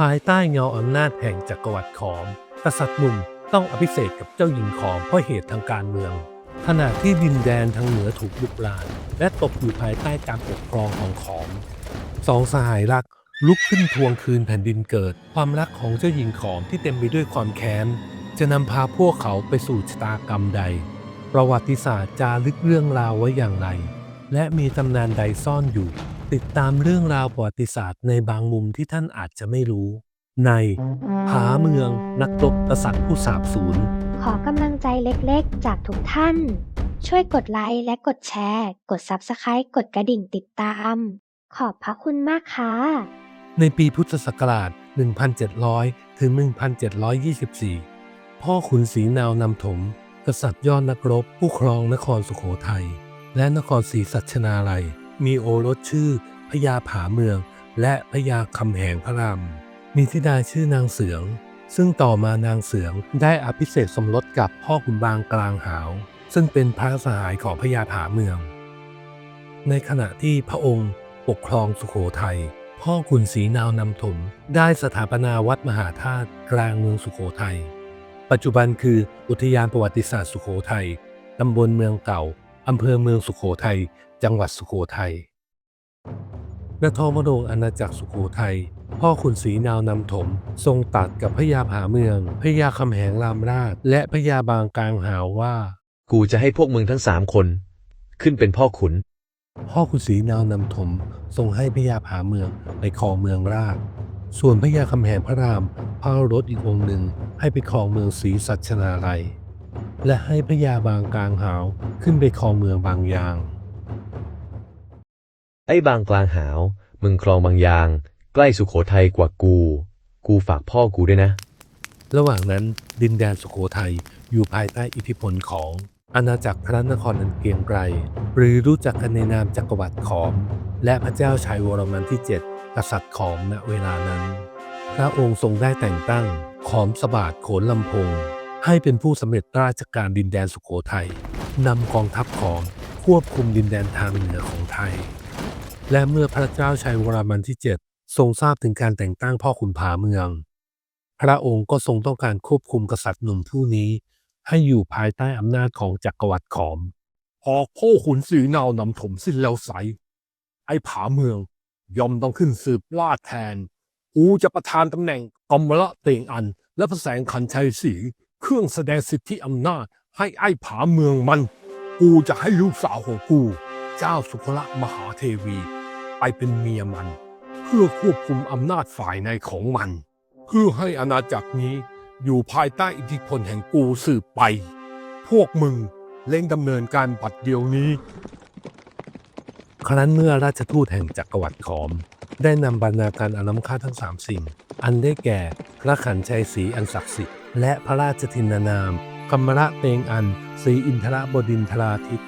ภายใต้เงาอำนาจแห่งจักรวรรดิขอม กษัตริย์หนุ่มต้องอภิเษกกับเจ้าหญิงขอมเพราะเหตุทางการเมือง ขณะที่ดินแดนทางเหนือถูกลุกราน และตกอยู่ภายใต้การปกครองของขอมสองสหายรักลุกขึ้นทวงคืนแผ่นดินเกิด ความรักของเจ้าหญิงขอมที่เต็มไปด้วยความแค้น จะนำพาพวกเขาไปสู่ชะตากรรมใด ประวัติศาสตร์จารึกเรื่องราวไว้อย่างไร และมีตำนานใดซ่อนอยู่ ติดตามเรื่องราวประวัติศาสตร์ในบางมุมที่ท่านอาจจะไม่รู้ ในผาเมืองนักรบกษัตริย์ผู้สาบสูญขอกำลังใจเล็กๆ จากทุกท่าน ช่วยกดไลค์และกดแชร์ กด Subscribe กดกระดิ่งติดตาม ขอบพระคุณมากค่ะ ในปีพุทธศักราช 1700 ถึง 1724 พ่อขุนศรีนาวนำถม กษัตริย์ยอดนักรบผู้ครองนครสุโขทัย และนครศรีสัชนาลัย มีโอรสชื่อพญาผาเมือง และพญาคำแหงพระรามมีธิดาชื่อนางเสือง ซึ่งต่อมานางเสืองได้อภิเษกสมรสกับพ่อขุนบางกลางหาว ซึ่งเป็นพระสหายของพญาผาเมือง ในขณะที่พระองค์ปกครองสุโขทัยพ่อขุนศรีนาวนำถม ได้สถาปนาวัดมหาธาตุกลางเมืองสุโขทัยปัจจุบันคืออุทยานประวัติศาสตร์สุโขทัยตำบลเมืองเก่า อำเภอเมืองสุโขทัย จังหวัดสุโขทัยนทมโรงอาณาจักรสุโขทัย พ่อขุนศรีนาวนำถม ทรงตัดกับพญาผาเมืองพญาคำแหงรามราช และพญาบางกลางหาวว่า กูจะให้พวกมึงทั้งสามคน ขึ้นเป็นพ่อขุน พ่อขุนศรีนาวนำถม ทรงให้พญาผาเมืองไปครองเมืองราช ส่วนพญาคำแหงพระรามพระโอรถอีกองค์หนึ่งให้ไปครองเมืองศรีสัชนาลัย และให้พญาบางกลางหาวขึ้นไปครองเมืองบางยาง ไอ้บางกลางหาวมึงคลองบางยาง ใกล้สุโขทัยกว่ากู กูฝากพ่อกูด้วยนะ ระหว่างนั้นดินแดนสุโขทัยอยู่ภายใต้อิทธิพลของอาณาจักรพระนครอันเกรียงไกรหรือรู้จักกันในนามจักรวรรดิขอม และพระเจ้าชัยวรมันที่ 7 กษัตริย์ขอมณเวลานั้น พระองค์ทรงได้แต่งตั้งขอมสบาทโขนลำพง ให้เป็นผู้สำเร็จราชการดินแดนสุโขทัยนำกองทัพขอมควบคุมดินแดนทางเหนือของไทย และเมื่อพระเจ้าชัยวรมันที่ 7 ทรงทราบถึงการแต่งตั้งพ่อขุนผาเมือง พระองค์ก็ทรงต้องการควบคุมกษัตริย์หนุ่มผู้นี้ ให้อยู่ภายใต้อำนาจของจักรวรรดิขอมพอพ่อขุนศรีนาวนำถมสิ้นแล้วไสไอ้ผาเมืองยอมต้องขึ้นสืบลาดแทนกูจะประทานตำแหน่งกรมละเตงอัน และพระแสงขันชัยศรี เครื่องแสดงสิทธิอำนาจให้ไอ้ผาเมืองมัน กูจะให้ลูกสาวของกู เจ้าสุคละมหาเทวี ไปเป็นเมียมัน เพื่อควบคุมอำนาจฝ่ายในของมัน เพื่อให้อาณาจักรนี้อยู่ภายใต้อิทธิพลแห่งกูสืบไป พวกมึงเร่งดำเนินการบัดเดียวนี้ ครั้นเมื่อราชทูตแห่งจักรวรรดิขอม ได้นำบรรณาการอาน้ำค่าทั้งสามสิ่ง อันได้แก่พระขันชัยศรีอันศักดิ์สิทธิ์ และพระราชทินานามกรรมระเตงอันศรีอินทรบดินทราทิต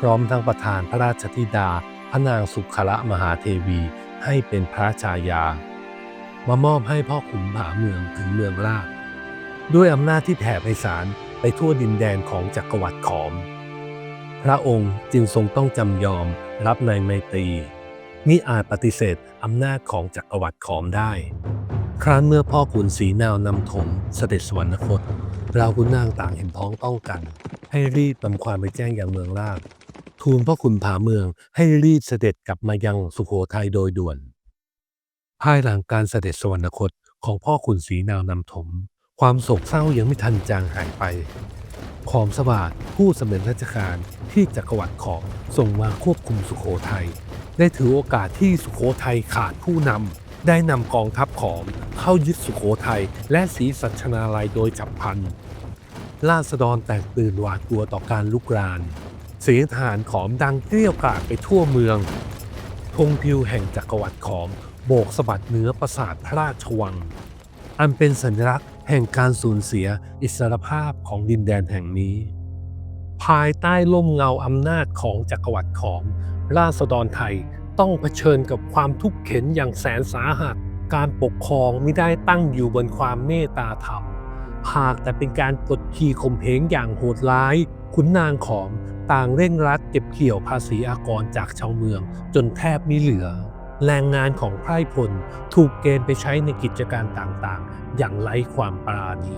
พร้อมทั้งประทานพระราชธิดา พระนางสุขละมหาเทวีให้เป็นพระชายามามอบให้พ่อขุนผาเมืองถึงเมืองราชด้วยอำนาจที่แผ่ไพศาลไปทั่วดินแดนของจักรวรรดิขอม พระองค์จึงทรงต้องจำยอมรับในไมตรีมิอาจปฏิเสธอำนาจของจักรวรรดิขอมได้ ครั้นเมื่อพ่อขุนศรีนาวนำถมเสด็จสวรรคตเราคุณนางต่างเห็นพ้องต้องกัน ให้รีบนำความไปแจ้งอย่างเมืองราชทูลพ่อขุนผาเมืองให้รีบเสด็จกลับมายังสุโขทัยโดยด่วน ภายหลังการเสด็จสวรรคตของพ่อขุนศรีนาวนำถม ความโศกเศร้ายังไม่ทันจางหายไปขอมสบาทผู้สำเร็จราชการที่จักรวรรดิขอส่งมาควบคุมสุโขทัยได้ถือโอกาสที่สุโขทัยขาดผู้นำ ได้นำกองทัพขอมเข้ายึดสุโขทัยและศรีสัชนาลัยโดยฉับพลันราษฎรแตกตื่นหวาดกลัวต่อการลุกรานเสียงทหารขอมดังเกลี้ยวกราดไปทั่วเมืองธงพิวแห่งจักรวรรดิขอมโบกสะบัดเหนือปราสาทพระราชวัง อันเป็นสัญลักษณ์แห่งการสูญเสียอิสรภาพของดินแดนแห่งนี้ ภายใต้ล่มเงาอำนาจของจักรวรรดิขอมราษฎรไทย ต้องเผชิญกับความทุกข์เข็นอย่างแสนสาหัส การปกครองไม่ได้ตั้งอยู่บนความเมตตาธรรม หากแต่เป็นการกดขี่ข่มเหงอย่างโหดร้าย ขุนนางขอมต่างเร่งรัดเก็บเกี่ยวภาษีอากรจากชาวเมือง จนแทบไม่เหลือ แรงงานของไพร่พลถูกเกณฑ์ไปใช้ในกิจการต่างๆ อย่างไร้ความปราณี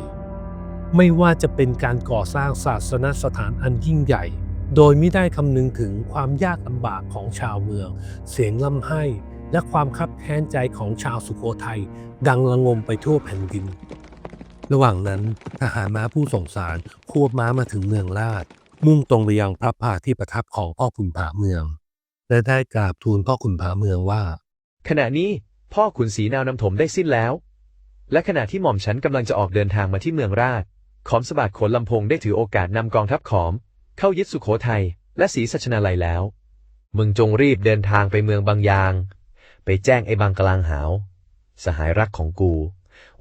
ไม่ว่าจะเป็นการก่อสร้างศาสนสถานอันยิ่งใหญ่ โดยไม่ได้คำนึงถึงความยากลำบากของชาวเมือง เสียงล่ำไห้และความคับแค้นใจของชาวสุโขทัยดังระงมไปทั่วแผ่นดิน ระหว่างนั้นทหารม้าผู้ส่งสารควบม้ามาถึงเมืองลาด มุ่งตรงไปยังพระพาที่ประทับของพ่อขุนผาเมือง และได้กราบทูลพ่อขุนผาเมืองว่า ขณะนี้พ่อขุนศรีนาวนำถมได้สิ้นแล้ว และขณะที่หม่อมฉันกำลังจะออกเดินทางมาที่เมืองราชขอมสบาดขนลำพงได้ถือโอกาสนำกองทัพขอม เข้ายึดสุโขทัยและศรีสัชนาลัยแล้ว มึงจงรีบเดินทางไปเมืองบางยาง ไปแจ้งไอ้บางกลางหาว สหายรักของกู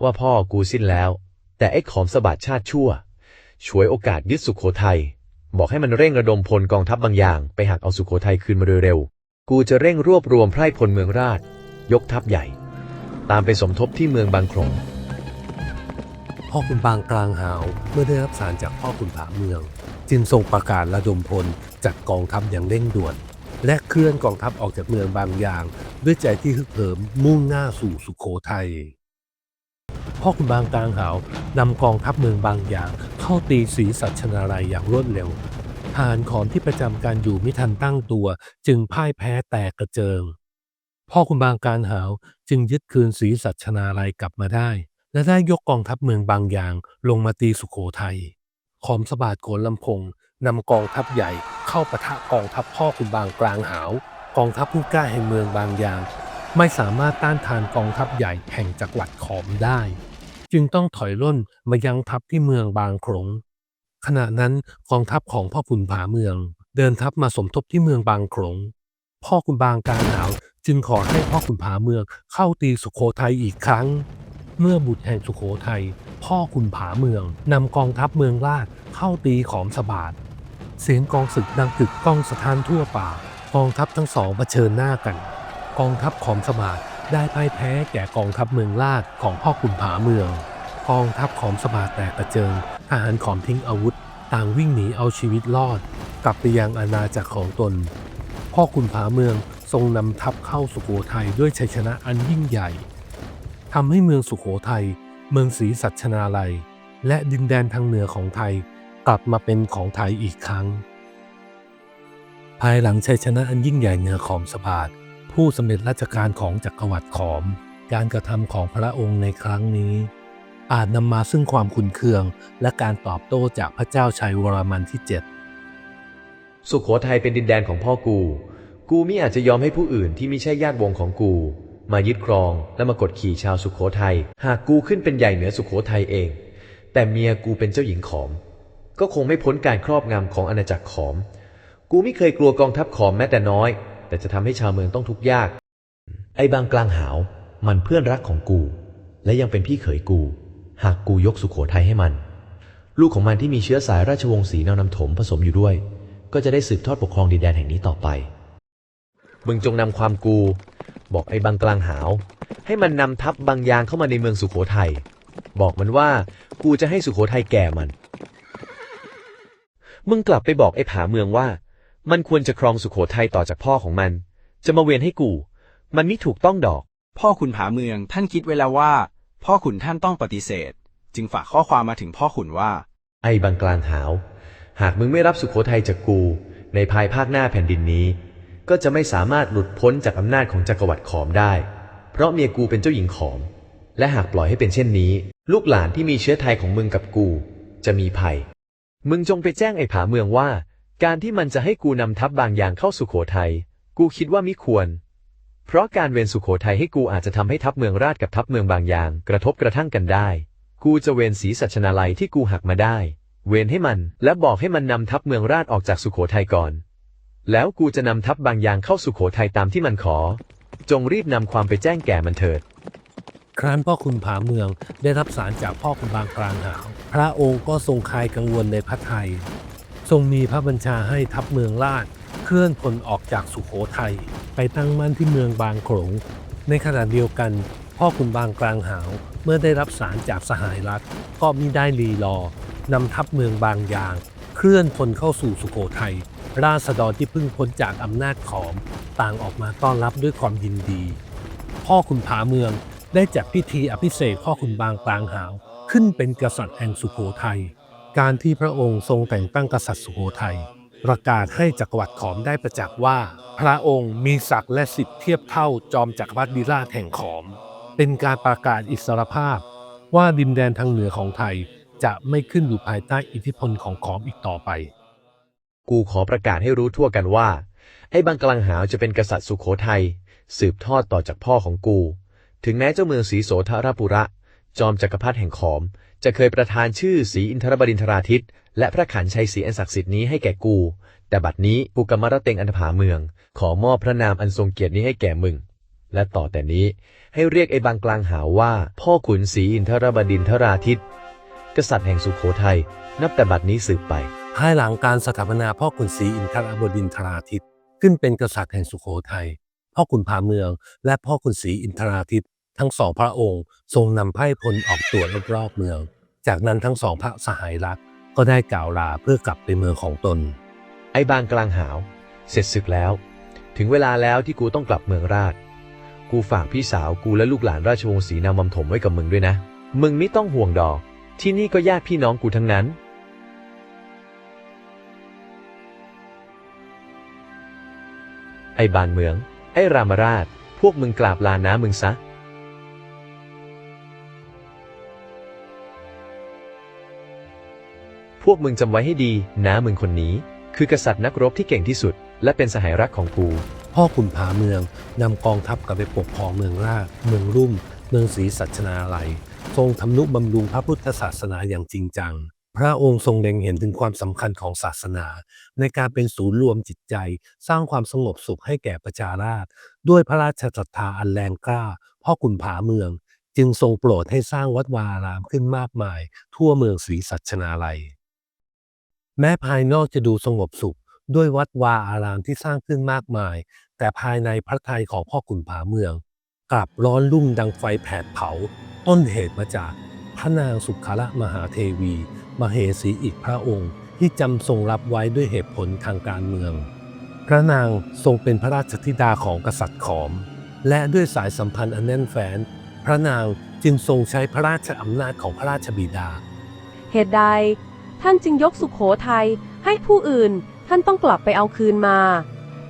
ว่าพ่อกูสิ้นแล้ว แต่ไอ้ขอมสบาดชาติชั่ว ช่วยโอกาสยึดสุโขทัยบอกให้มันเร่งระดมพลกองทัพบางอย่าง ไปหักเอาสุโขทัยคืนมาโดยเร็ว กูจะเร่งรวบรวมไพร่พลเมืองราช ยกทัพใหญ่ ตามไปสมทบที่เมืองบางขลงพ่อขุนบางกลางหาว เมื่อได้รับสารจากพ่อขุนผาเมือง จึงทรงประกาศระดมพลจัดกองทัพอย่างเร่งด่วน และเคลื่อนกองทัพออกจากเมืองบางอย่าง ด้วยใจที่ฮึกเหิมมุ่งหน้าสู่สุโขทัยพ่อขุนบางกลางหาวนำกองทัพเมืองบางอย่าง เข้าตีศรีสัชนาลัยอย่างรวดเร็วทหารขอนที่ประจำการอยู่ไม่ทันตั้งตัว จึงพ่ายแพ้แตกกระเจิง พ่อขุนบางการหาวจึงยึดคืนศรีสัชนาลัยกลับมาได้ และได้ยกกองทัพเมืองบางอย่างลงมาตีสุโขทัย ขอมสบาดโกนลำพงนำกองทัพใหญ่เข้าปะทะกองทัพพ่อคุณบางกลางหาว กองทัพผู้กล้าแห่งเมืองบางยาง ไม่สามารถต้านทานกองทัพใหญ่แห่งจักรวรรดิขอมได้ จึงต้องถอยร่นมายังทัพที่เมืองบางขลงขณะนั้นกองทัพของพ่อขุนผาเมือง เดินทัพมาสมทบที่เมืองบางขลงพ่อขุนบางกลางหาว จึงขอให้พ่อขุนผาเมืองเข้าตีสุโขทัยอีกครั้ง เมื่อบุตรแห่งสุโขทัยพ่อขุนผาเมืองนำกองทัพเมืองราชเข้าตีขอมสบาดเสียงกองศึกดังกึกก้องสถานทั่วป่ากองทัพทั้งสองเผชิญหน้ากัน กองทัพขอมสบาดได้พ่ายแพ้แก่กองทัพเมืองราชของพ่อขุนผาเมือง กองทัพขอมสบาดแตกกระเจิงทหารขอมทิ้งอาวุธ ต่างวิ่งหนีเอาชีวิตรอด กลับไปยังอาณาจักรของตน พ่อขุนผาเมืองทรงนำทัพเข้าสุโขทัยด้วยชัยชนะอันยิ่งใหญ่ ทำให้เมืองสุขโขทัย เมืองศรีสัชนาลัย และดินแดนทางเหนือของไทยกลับมาเป็นของไทยอีกครั้ง ภายหลังชัยชนะอันยิ่งใหญ่เหนือขอมสบาดผู้สำเร็จราชการของจักรวรรดิขอม การกระทำของพระองค์ในครั้งนี้ อาจนำมาซึ่งความขุนเคือง และการตอบโต้จากพระเจ้าชัยวรมันที่ 7 สุขโขทัยเป็นดินแดนของพ่อกู กูมิอาจจะยอมให้ผู้อื่นที่ไม่ใช่ญาติวงของกู มายึดครองและมากดขี่ชาวสุขโขทัย หากกูขึ้นเป็นใหญ่เหนือสุขโขทัยเอง แต่เมียกูเป็นเจ้าหญิงขอม ก็คงไม่พ้นการครอบงำของอาณาจักรขอม กูไม่เคยกลัวกองทัพขอมแม้แต่น้อย แต่จะทำให้ชาวเมืองต้องทุกข์ยาก ไอ้บางกลางหาว มันเพื่อนรักของกู และยังเป็นพี่เขยกู หากกูยกสุขโขทัยให้มัน ลูกของมันที่มีเชื้อสายราชวงศ์ศรีนานำถมผสมอยู่ด้วย ก็จะได้สืบทอดปกครองดินแดนแห่งนี้ต่อไปมึงจงนำความกู บอกไอ้บางกลางหาว ให้มันนำทัพบางยางเข้ามาในเมืองสุขโขทัยบอกมันว่ากูจะให้สุขโขทัยแก่มัน มึงกลับไปบอกไอ้ผาเมืองว่า มันควรจะครองสุขโขทัยต่อจากพ่อของมัน จะมาเวียนให้กู มันไม่ถูกต้องดอก พ่อขุนผาเมืองท่านคิดไว้แล้วว่า พ่อขุนท่านต้องปฏิเสธ จึงฝากข้อความมาถึงพ่อขุนว่า ไอ้บางกลางหาว หากมึงไม่รับสุขโขทัยจากกู ในภายภาคหน้าแผ่นดินนี้ ก็จะไม่สามารถหลุดพ้นจากอำนาจของจักรวรรดิขอมได้ เพราะเมียกูเป็นเจ้าหญิงขอม และหากปล่อยให้เป็นเช่นนี้ ลูกหลานที่มีเชื้อไทยของมึงกับกู จะมีภัย มึงจงไปแจ้งไอ้ผาเมืองว่า การที่มันจะให้กูนำทัพบางอย่างเข้าสุโขทัยกูคิดว่ามิควร เพราะการเวนสุโขทัยให้กูอาจจะทำให้ทัพเมืองราชกับทัพเมืองบางอย่าง กระทบกระทั่งกันได้ กูจะเวนศรีสัชนาลัยที่กูหักมาได้ เวนให้มัน และบอกให้มันนำทัพเมืองราชออกจากสุโขทัยก่อน แล้วกูจะนำทัพบางอย่างเข้าสุโขทัยตามที่มันขอ จงรีบนำความไปแจ้งแก่มันเถิด ครั้นพ่อคุณผาเมืองได้รับสารจากพ่อคุณบางกลางหาวพระองค์ก็ทรงคลายกังวลในพระไทย ทรงมีพระบัญชาให้ทัพเมืองราชเคลื่อนพลออกจากสุโขทัยไปตั้งมั่นที่เมืองบางโขลงในขณะเดียวกัน พ่อคุณบางกลางหาวเมื่อได้รับสารจากสหายรัฐก็มิได้รีรอนำทัพเมืองบางอย่าง เคลื่อนพลเข้าสู่สุโขทัย ราษฎรที่เพิ่งพ้นจากอำนาจขอมต่างออกมาต้อนรับด้วยความยินดี พ่อขุนผาเมืองได้จัดพิธีอภิเษกพ่อขุนบางกลางหาว ขึ้นเป็นกษัตริย์แห่งสุโขทัย การที่พระองค์ทรงแต่งตั้งกษัตริย์สุโขทัยประกาศให้จักรวรรดิขอมได้ประจักษ์ว่า พระองค์มีศักดิ์และสิทธิเทียบเท่าจอมจักรพรรดิราชแห่งขอม เป็นการประกาศอิสรภาพ ว่าดินแดนทางเหนือของไทยจะไม่ขึ้นอยู่ภายใต้อิทธิพลของขอมอีกต่อไป กูขอประกาศให้รู้ทั่วกันว่า ไอ้บางกลังหาวจะเป็นกษัตริย์สุขโขทัยสืบทอดต่อจากพ่อของกู ถึงแม้เจ้าเมืองศรีโสธรปุระ จอมจักรพรรดิแห่งขอม จะเคยประทานชื่อศรีอินทรบดินทราทิตและพระขันชัยศรีอันศักดิ์สิทธิ์นี้ให้แก่กู แต่บัดนี้กูกมรเตงอันผาเมือง ขอมอบพระนามอันทรงเกียรตินี้ให้แก่มึง และต่อแต่นี้ให้เรียกไอ้บางกลางหาวว่า พ่อขุนศรีอินทรบดินทราทิตกษัตริย์แห่งสุขโขทัยนับแต่บัดนี้สืบไป ภายหลังการสถาปนาพ่อขุนศรีอินทรบดินทราทิตขึ้นเป็นกษัตริย์แห่งสุโขทัย พ่อขุนผาเมือง และพ่อขุนศรีอินทราทิตทั้งสองพระองค์ทรงนำไพร่พลออกตรวจรอบๆเมือง จากนั้นทั้งสองพระสหายรักก็ได้กล่าวลาเพื่อกลับไปเมืองของตน ไอ้บางกลางหาว เสร็จศึกแล้ว ถึงเวลาแล้วที่กูต้องกลับเมืองราช กูฝากพี่สาวกูและลูกหลานราชวงศ์ศรีนามมถมไว้กับมึงด้วยนะ มึงไม่ต้องห่วงดอก ที่นี่ก็ญาติพี่น้องกูทั้งนั้น อ้บานเมือง ไอ้รามราช พวกมึงกราบลาน้ามึงซะพวกมึงจำไว้ให้ดีน้ามึงคนนี้ คือกษัตริย์นักรบที่เก่งที่สุด และเป็นสหายรักของกูพ่อขุนผาเมืองนำกองทัพกลับไปปกครองเมืองราชเมืองรุ่ม เมืองศรีสัชนาลัย ทรงทำนุบำรุงพระพุทธศาสนาอย่างจริงจัง พระองค์ทรงเล็งเห็นถึงความสำคัญของศาสนา ในการเป็นศูนย์รวมจิตใจ สร้างความสงบสุขให้แก่ประชาราษฎร์ด้วยพระราชศรัทธาอันแรงกล้าพ่อขุนผาเมือง จึงทรงโปรดให้สร้างวัดวาอารามขึ้นมากมาย ทั่วเมืองศรีสัชนาลัย แม้ภายนอกจะดูสงบสุข ด้วยวัดวาอารามที่สร้างขึ้นมากมาย แต่ภายในพระทัยของพ่อขุนผาเมือง กลับร้อนรุ่มดังไฟแผดเผา ต้นเหตุมาจากพระนางสุขละมหาเทวี มเหสีอีกพระองค์ที่จำทรงรับไว้ด้วยเหตุผลทางการเมือง พระนางทรงเป็นพระราชธิดาของกษัตริย์ขอม และด้วยสายสัมพันธ์อันแน่นแฟ้นพระนางจึงทรงใช้พระราชอำนาจของพระราชบิดา เหตุใด ท่านจึงยกสุขโขทัยให้ผู้อื่นท่านต้องกลับไปเอาคืนมา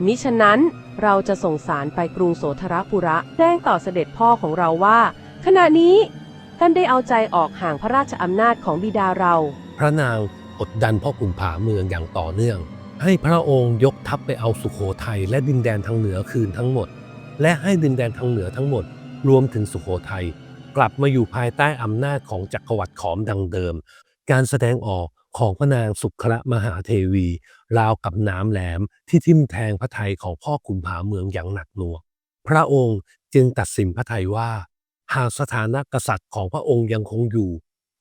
มิฉะนั้นเราจะส่งสารไปกรุงโสธรปุระแจ้งต่อเสด็จพ่อของเราว่า ขณะนี้ ท่านได้เอาใจออกห่างพระราชอำนาจของบิดาเรา พระนางกดดันพ่อขุนผาเมืองอย่างต่อเนื่อง ให้พระองค์ยกทัพไปเอาสุโขทัยและดินแดนทางเหนือคืนทั้งหมด และให้ดินแดนทางเหนือทั้งหมด รวมถึงสุโขทัยกลับมาอยู่ภายใต้อำนาจของจักรวรรดิขอมดังเดิม การแสดงออกของพระนางสุขละมหาเทวี ราวกับน้ำแหลมที่ทิ่มแทงพระทัยของพ่อขุนผาเมืองอย่างหนักหน่วงพระองค์จึงตัดสินพระทัยว่า หากสถานะกษัตริย์ของพระองค์ยังคงอยู่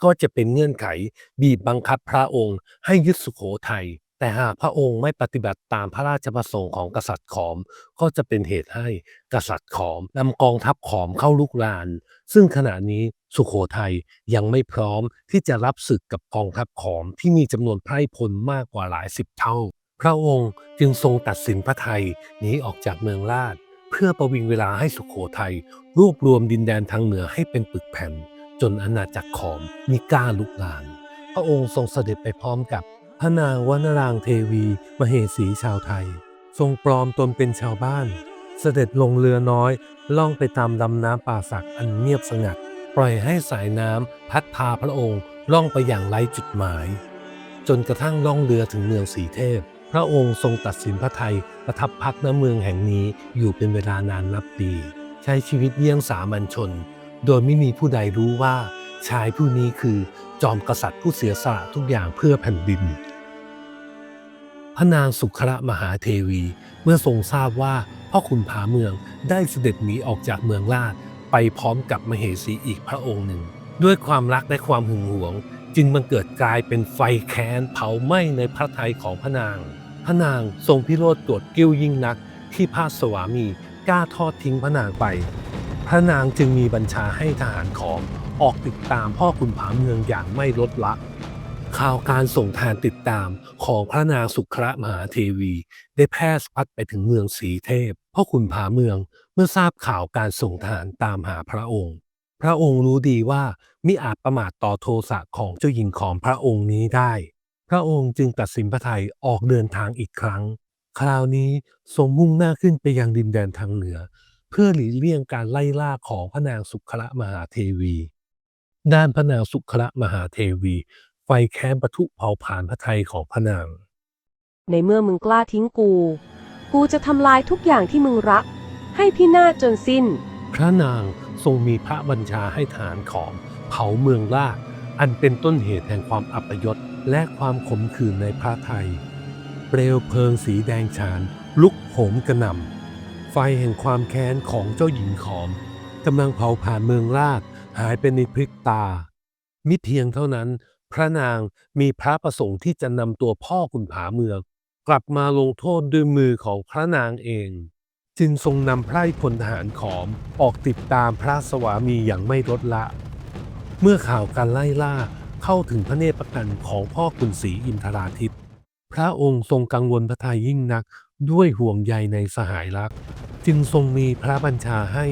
ก็จะเป็นเงื่อนไขบีบบังคับพระองค์ให้ยึดสุโขทัยแต่หากพระองค์ไม่ปฏิบัติตามพระราชประสงค์ของกษัตริย์ขอม ก็จะเป็นเหตุให้กษัตริย์ขอมนำกองทัพขอมเข้าลุกราน ซึ่งขณะนี้สุโขทัยยังไม่พร้อมที่จะรับศึกกับกองทัพขอมที่มีจำนวนไพร่พลมากกว่าหลายสิบเท่า พระองค์จึงทรงตัดสินพระไทยหนีออกจากเมืองราช พื่อประวิงเวลาให้สุโขทัยรวบรวมดินแดนทางเหนือให้เป็นปึกแผ่น จนอาณาจักรขอมมีกล้าลุกลาน พระองค์ทรงเสด็จไปพร้อมกับพระนางวรรณรางเทวี มเหสีชาวไทย ทรงปลอมตนเป็นชาวบ้าน เสด็จลงเรือน้อย ล่องไปตามลำน้ำป่าสักอันเงียบสงัด ปล่อยให้สายน้ำพัดพาพระองค์ล่องไปอย่างไร้จุดหมาย จนกระทั่งล่องเรือถึงเมืองสีเทพ พระองค์ทรงตัดสินพระไทย ประทับพักณเมืองแห่งนี้อยู่เป็นเวลานานนับปี ใช้ชีวิตเยี่ยงสามัญชน โดยไม่มีผู้ใดรู้ว่าชายผู้นี้คือจอมกษัตริย์ผู้เสียสละทุกอย่างเพื่อแผ่นดิน พระนางสุขระมหาเทวีเมื่อทรงทราบว่าพ่อขุนผาเมืองได้เสด็จหนีออกจากเมืองราชไปพร้อมกับมเหสีอีกพระองค์หนึ่ง ด้วยความรักและความหึงหวง จึงบังเกิดกลายเป็นไฟแค้นเผาไหม้ในพระทัยของพระนาง พระนางทรงพิโรธโกรธกิ้วยิ่งนัก ที่พระสวามีกล้าทอดทิ้งพระนางไป พระนางจึงมีบัญชาให้ทหารของออกติดตามพ่อขุนผาเมืองอย่างไม่ลดละข่าวการส่งทานติดตามของพระนางสุคระมหาเทวี ได้แพร่สะพัดไปถึงเมืองสีเทพพ่อขุนผาเมืองเมื่อทราบข่าวการส่งทหารตามหาพระองค์ พระองค์รู้ดีว่ามิอาจประมาทต่อโทสะของเจ้าหญิงของพระองค์นี้ได้ พระองค์จึงตัดสินพระทัยออกเดินทางอีกครั้ง คราวนี้ทรงมุ่งหน้าขึ้นไปยังดินแดนทางเหนือ เพื่อหลีกเลี่ยงการไล่ล่าของพระนางสุคระมหาเทวี ด้านพระนางสุคระมหาเทวี ไฟแค้นประทุเผาผลาญพระทัยของพระนาง ในเมื่อมึงกล้าทิ้งกู กูจะทำลายทุกอย่างที่มึงรัก ให้พินาศจนสิ้น พระนางทรงมีพระบัญชาให้ฐานของเผาเมืองล่าอันเป็นต้นเหตุแห่งความอัปยศ และความขมขื่นในพระไทย เปลวเพลิงสีแดงฉาน ลุกโหมกระหน่ำไฟแห่งความแค้นของเจ้าหญิงขอมกำลังเผาผ่านเมืองราชหายไปในพริบตา มิเพียงเท่านั้น พระนางมีพระประสงค์ที่จะนำตัวพ่อขุนผาเมือง กลับมาลงโทษด้วยมือของพระนางเอง จึงทรงนำไพร่พลทหารขอมออกติดตามพระสวามีอย่างไม่ลดละ เมื่อข่าวการไล่ล่า เข้าถึงพระเนตรประกันของพ่อขุนศรีอินทราทิต พระองค์ทรงกังวลพระทัยยิ่งนักด้วยห่วงใยในสหายรัก จึงทรงมีพระบัญชาให้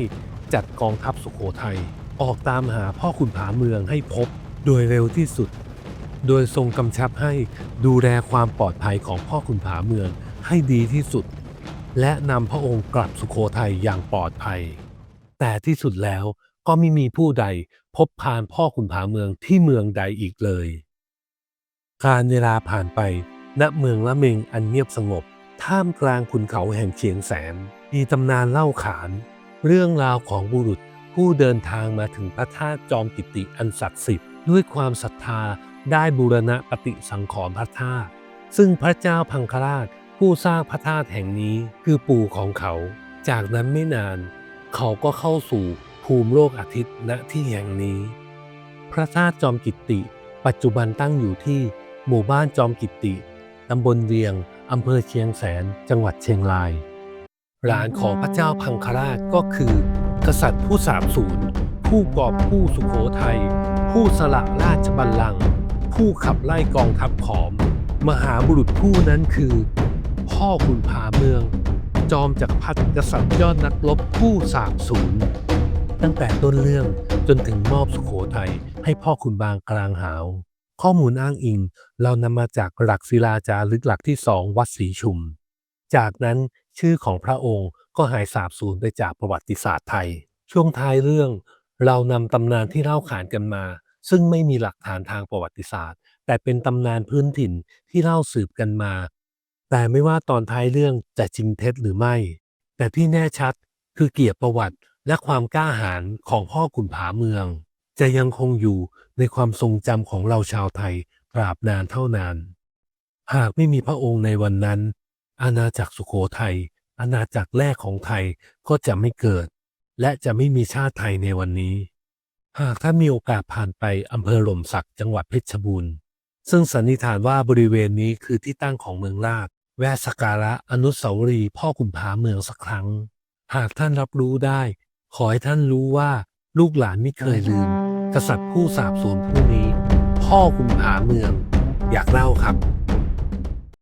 จัดกองทัพสุโขทัยออกตามหาพ่อขุนผาเมืองให้พบโดยเร็วที่สุด โดยทรงกำชับให้ดูแลความปลอดภัยของพ่อขุนผาเมืองให้ดีที่สุด และนำพระองค์กลับสุโขทัยอย่างปลอดภัย แต่ที่สุดแล้ว ก็ไม่มีผู้ใดพบพานพ่อขุนผาเมืองที่เมืองใดอีกเลย การเวลาผ่านไป ณเมืองละเมงอันเงียบสงบ ท่ามกลางขุนเขาแห่งเชียงแสน มีตำนานเล่าขาน เรื่องราวของบุรุษผู้เดินทางมาถึงพระธาตุจอมกิติอันศักดิ์สิทธิ์ด้วยความศรัทธาได้บูรณะปฏิสังขรณ์พระธาตุซึ่งพระเจ้าพังคราชผู้สร้างพระธาตุแห่งนี้คือปู่ของเขา จากนั้นไม่นาน เขาก็เข้าสู่ ภูมิโลกอาทิตย์ณที่แห่งนี้ พระธาตุจอมกิตติปัจจุบันตั้งอยู่ที่หมู่บ้านจอมกิตติ ตำบลเวียง อำเภอเชียงแสน จังหวัดเชียงราย หลานของพระเจ้าพังคราชก็คือ กษัตริย์ผู้สาบสูญผู้กอบผู้สุขโขทัย ผู้สละราชบัลลังก์ผู้ขับไล่กองทัพขอม มหาบุรุษผู้นั้นคือ พ่อขุนผาเมือง จอมจักรพรรดิกษัตริย์ยอดนักรบผู้สาบสูญ ตั้งแต่ต้นเรื่องจนถึงมอบสุขโขทัยให้พ่อขุนบางกลางหาว ข้อมูลอ้างอิง เรานำมาจากหลักศิลาจารึกหลักที่สองวัดศรีชุม จากนั้นชื่อของพระองค์ก็หายสาบสูญไปจากประวัติศาสตร์ไทย ช่วงท้ายเรื่องเรานำตำนานที่เล่าขานกันมา ซึ่งไม่มีหลักฐานทางประวัติศาสตร์ แต่เป็นตำนานพื้นถิ่นที่เล่าสืบกันมา แต่ไม่ว่าตอนท้ายเรื่องจะจริงเท็จหรือไม่ แต่ที่แน่ชัดคือเกียรติประวัติ และความกล้าหาญของพ่อขุนผาเมือง จะยังคงอยู่ในความทรงจำของเราชาวไทยตราบนานเท่านาน หากไม่มีพระองค์ในวันนั้น อาณาจักรสุโขทัยอาณาจักรแรกของไทยก็จะไม่เกิด และจะไม่มีชาติไทยในวันนี้ หากท่านมีโอกาสผ่านไปอำเภอหล่มสักจังหวัดเพชรบูรณ์ซึ่งสันนิษฐานว่าบริเวณนี้คือที่ตั้งของเมืองราชแวะสักการะอนุสาวรีย์พ่อขุนผาเมืองสักครั้ง หากท่านรับรู้ได้ ขอให้ท่านรู้ว่าลูกหลานไม่เคยลืม กษัตริย์ผู้สาบสูญผู้นี้ พ่อขุนผาเมือง อยากเล่าครับ